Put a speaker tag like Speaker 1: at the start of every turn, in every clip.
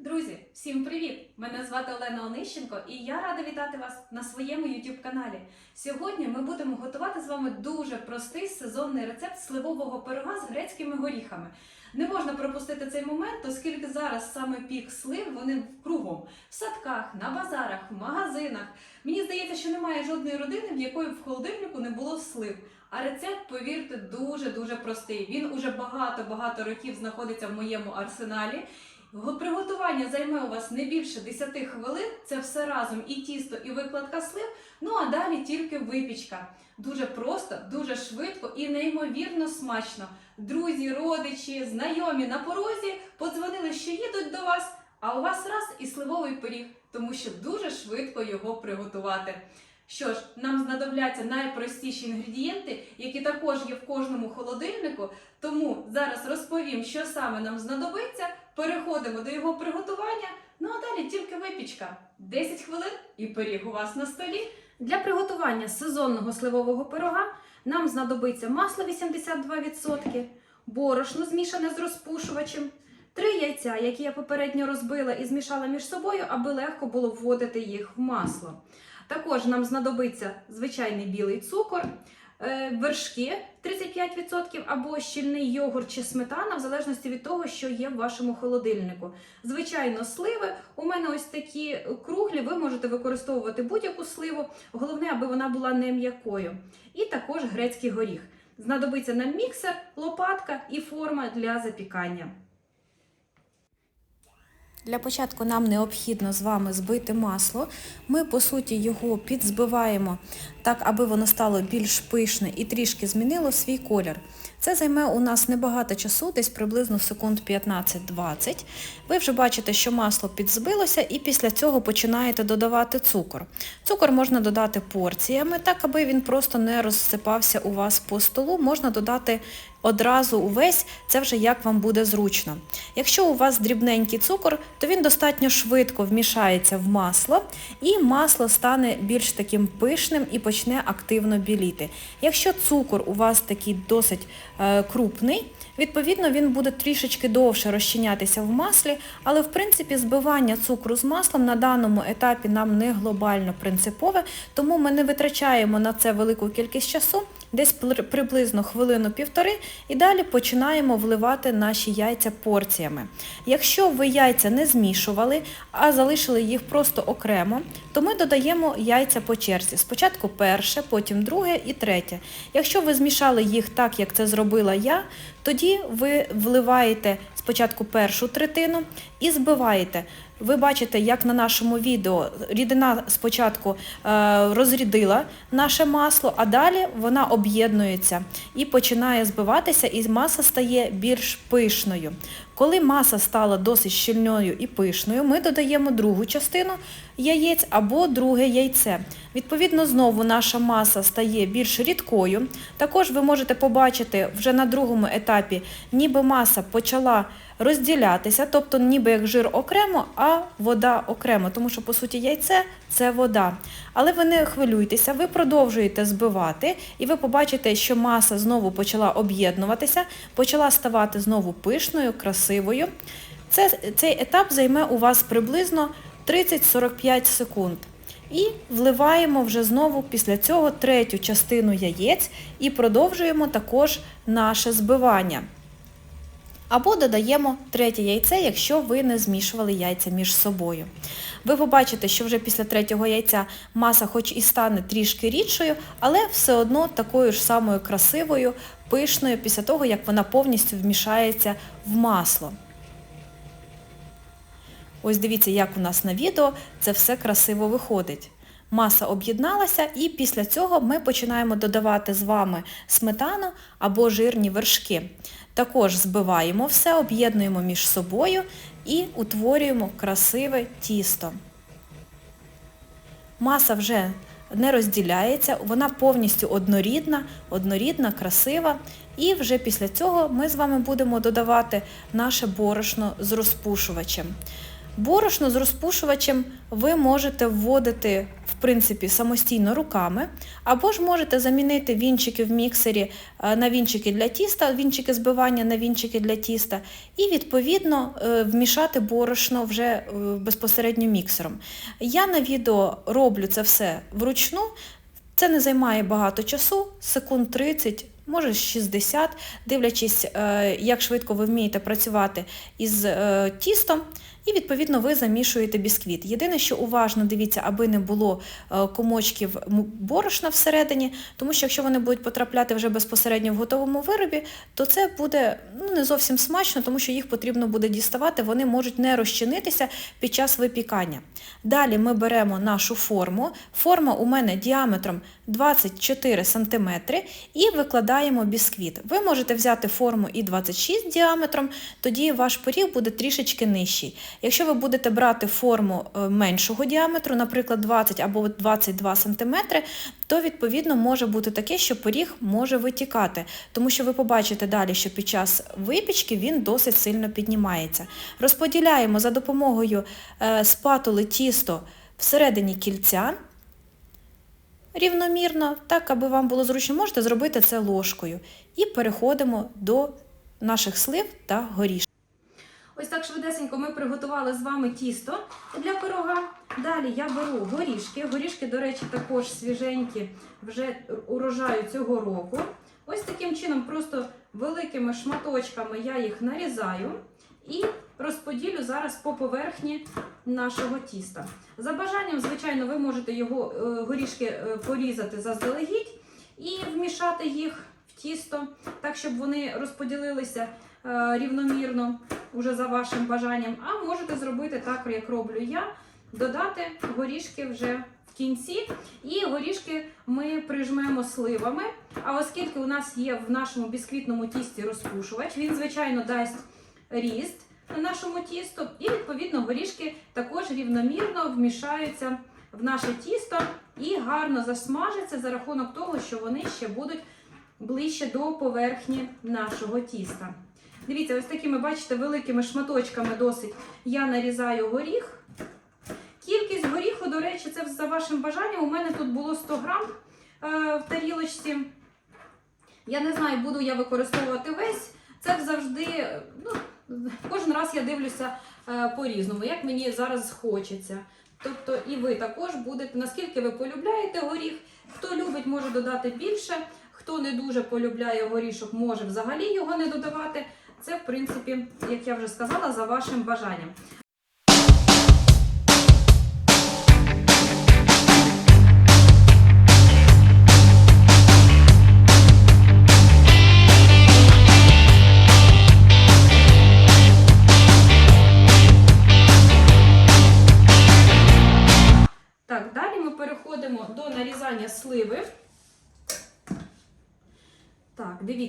Speaker 1: Друзі, всім привіт! Мене звати Олена Онищенко і я рада вітати вас на своєму YouTube каналі. Сьогодні ми будемо готувати з вами дуже простий сезонний рецепт сливового пирога з грецькими горіхами. Не можна пропустити цей момент, оскільки зараз саме пік слив вони кругом в садках, на базарах, в магазинах. Мені здається, що немає жодної родини, в якої в холодильнику не було слив. А рецепт, повірте, дуже дуже простий. Він уже багато-багато років знаходиться в моєму арсеналі. Го- Приготування займе у вас не більше 10 хвилин. Це все разом і тісто, і викладка слив. Ну а далі тільки випічка. Дуже просто, дуже швидко і неймовірно смачно. Друзі, родичі, знайомі на порозі подзвонили, що їдуть до вас, а у вас раз і сливовий пиріг, тому що дуже швидко його приготувати. Що ж, нам знадобляться найпростіші інгредієнти, які також є в кожному холодильнику. Тому зараз розповім, що саме нам знадобиться. Переходимо до його приготування. Ну а далі тільки випічка. 10 хвилин і пиріг у вас на столі. Для приготування сезонного сливового пирога нам знадобиться масло 82%, борошно змішане з розпушувачем, 3 яйця, які я попередньо розбила і змішала між собою, аби легко було вводити їх в масло. Також нам знадобиться звичайний білий цукор, вершки 35% або щільний йогурт чи сметана, в залежності від того, що є в вашому холодильнику. Звичайно, сливи. У мене ось такі круглі, ви можете використовувати будь-яку сливу. Головне, аби вона була не м'якою. І також грецький горіх. Знадобиться нам міксер, лопатка і форма для запікання.
Speaker 2: Для початку нам необхідно з вами збити масло. Ми, по суті, його підзбиваємо так, аби воно стало більш пишне і трішки змінило свій колір. Це займе у нас небагато часу, десь приблизно секунд 15-20. Ви вже бачите, що масло підзбилося і після цього починаєте додавати цукор. Цукор можна додати порціями, так аби він просто не розсипався у вас по столу. Можна додати одразу увесь, це вже як вам буде зручно. Якщо у вас дрібненький цукор, то він достатньо швидко вмішається в масло і масло стане більш таким пишним і почне активно біліти. Якщо цукор у вас такий досить е, крупний, Відповідно, він буде трішечки довше розчинятися в маслі, але в принципі збивання цукру з маслом на даному етапі нам не глобально принципове, тому ми не витрачаємо на це велику кількість часу, десь приблизно хвилину-півтори, і далі починаємо вливати наші яйця порціями. Якщо ви яйця не змішували, а залишили їх просто окремо, то ми додаємо яйця по черзі. Спочатку перше, потім друге і третє. Якщо ви змішали їх так, як це зробила я, тоді ви вливаєте спочатку першу третину і збиваєте. Ви бачите, як на нашому відео рідина спочатку е, розрідила наше масло, а далі вона об'єднується і починає збиватися, і маса стає більш пишною. Коли маса стала досить щільною і пишною, ми додаємо другу частину яєць або друге яйце. Відповідно, знову наша маса стає більш рідкою. Також ви можете побачити вже на другому етапі, ніби маса почала розділятися, тобто ніби як жир окремо, а вода окремо, тому що по суті яйце це вода. Але ви не хвилюйтеся, ви продовжуєте збивати, і ви побачите, що маса знову почала об'єднуватися, почала ставати знову пишною, красивою. Це, цей етап займе у вас приблизно 30-45 секунд. І вливаємо вже знову після цього третю частину яєць і продовжуємо також наше збивання. Або додаємо третє яйце, якщо ви не змішували яйця між собою. Ви побачите, що вже після третього яйця маса хоч і стане трішки рідшою, але все одно такою ж самою красивою, пишною після того, як вона повністю вмішається в масло. Ось дивіться, як у нас на відео це все красиво виходить. Маса об'єдналася і після цього ми починаємо додавати з вами сметану або жирні вершки. Також збиваємо все, об'єднуємо між собою і утворюємо красиве тісто. Маса вже не розділяється, вона повністю однорідна, однорідна, красива. І вже після цього ми з вами будемо додавати наше борошно з розпушувачем. Борошно з розпушувачем ви можете вводити принципі, самостійно руками, або ж можете замінити вінчики в міксері е, на вінчики для тіста, вінчики збивання на вінчики для тіста, і відповідно е, вмішати борошно вже е, безпосередньо міксером. Я на відео роблю це все вручну. Це не займає багато часу, секунд 30, може 60, дивлячись, е, як швидко ви вмієте працювати із е, тістом. І відповідно ви замішуєте бісквіт. Єдине, що уважно дивіться, аби не було е, комочків борошна всередині, тому що якщо вони будуть потрапляти вже безпосередньо в готовому виробі, то це буде ну, не зовсім смачно, тому що їх потрібно буде діставати, вони можуть не розчинитися під час випікання. Далі ми беремо нашу форму. Форма у мене діаметром 24 см і викладаємо бісквіт. Ви можете взяти форму і 26 діаметром, тоді ваш пиріг буде трішечки нижчий. Якщо ви будете брати форму е, меншого діаметру, наприклад, 20 або 22 см, то відповідно може бути таке, що пиріг може витікати, тому що ви побачите далі, що під час випічки він досить сильно піднімається. Розподіляємо за допомогою е, спатули тісто всередині кільця рівномірно, так аби вам було зручно, можете зробити це ложкою. І переходимо до наших слив та горішків.
Speaker 1: Ось так швидесенько ми приготували з вами тісто для пирога. Далі я беру горішки. Горішки, до речі, також свіженькі, вже урожаю цього року. Ось таким чином, просто великими шматочками я їх нарізаю і розподілю зараз по поверхні нашого тіста. За бажанням, звичайно, ви можете його е, горішки е, порізати заздалегідь і вмішати їх в тісто, так щоб вони розподілилися е, рівномірно уже за вашим бажанням. А можете зробити так, як роблю я, додати горішки вже в кінці. І горішки ми прижмемо сливами. А оскільки у нас є в нашому бісквітному тісті розпушувач, він, звичайно, дасть ріст нашому тісту, і відповідно горішки також рівномірно вмішаються в наше тісто і гарно засмажаться за рахунок того, що вони ще будуть ближче до поверхні нашого тіста. Дивіться, ось такими, бачите, великими шматочками досить я нарізаю горіх. Кількість горіху, до речі, це за вашим бажанням. У мене тут було 100 грам е, в тарілочці. Я не знаю, буду я використовувати весь. Це завжди, ну, кожен раз я дивлюся е, по-різному, як мені зараз хочеться. Тобто і ви також будете, наскільки ви полюбляєте горіх, хто любить, може додати більше, хто не дуже полюбляє горішок, може взагалі його не додавати. Це, в принципі, як я вже сказала, за вашим бажанням.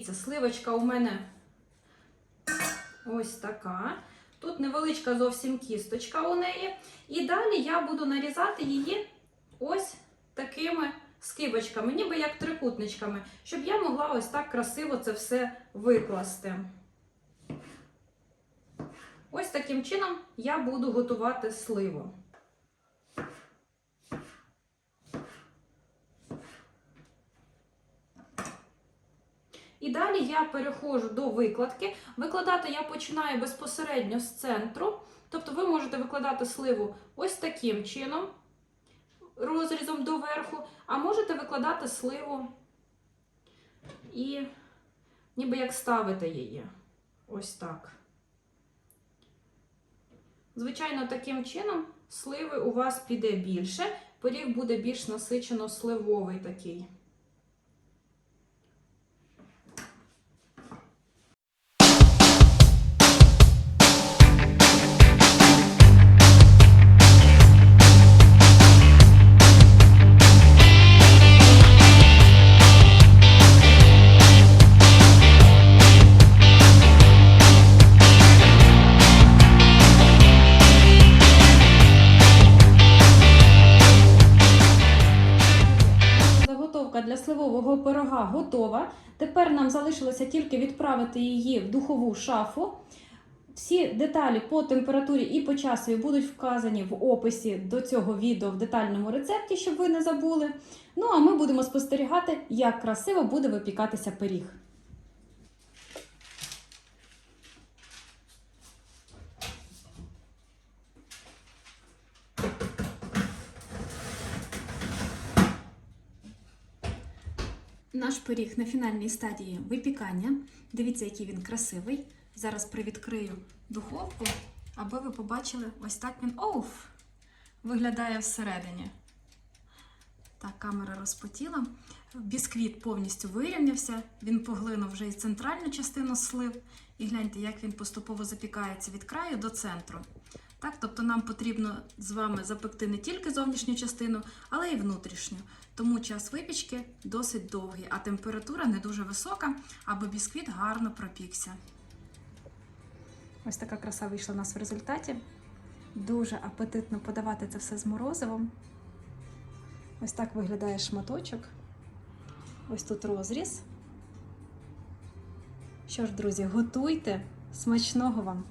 Speaker 1: Дивіться, сливочка у мене ось така. Тут невеличка зовсім кісточка у неї. І далі я буду нарізати її ось такими скибочками, ніби як трикутничками, щоб я могла ось так красиво це все викласти. Ось таким чином я буду готувати сливу. І далі я переходжу до викладки. Викладати я починаю безпосередньо з центру. Тобто ви можете викладати сливу ось таким чином, розрізом доверху, а можете викладати сливу і ніби як ставити її. Ось так. Звичайно, таким чином сливи у вас піде більше, пиріг буде більш насичено сливовий такий. Пирога готова. Тепер нам залишилося тільки відправити її в духову шафу. Всі деталі по температурі і по часу будуть вказані в описі до цього відео в детальному рецепті, щоб ви не забули. Ну а ми будемо спостерігати, як красиво буде випікатися пиріг. Наш пиріг на фінальній стадії випікання. Дивіться, який він красивий. Зараз привідкрию духовку, аби ви побачили, ось так він оуф, виглядає всередині. Так, камера розпотіла. Бісквіт повністю вирівнявся, він поглинув вже і центральну частину слив. І гляньте, як він поступово запікається від краю до центру. Так, тобто нам потрібно з вами запекти не тільки зовнішню частину, але й внутрішню. Тому час випічки досить довгий, а температура не дуже висока, аби бісквіт гарно пропікся. Ось така краса вийшла у нас в результаті. Дуже апетитно подавати це все з морозивом. Ось так виглядає шматочок. Ось тут розріз. Що ж, друзі, готуйте. Смачного вам!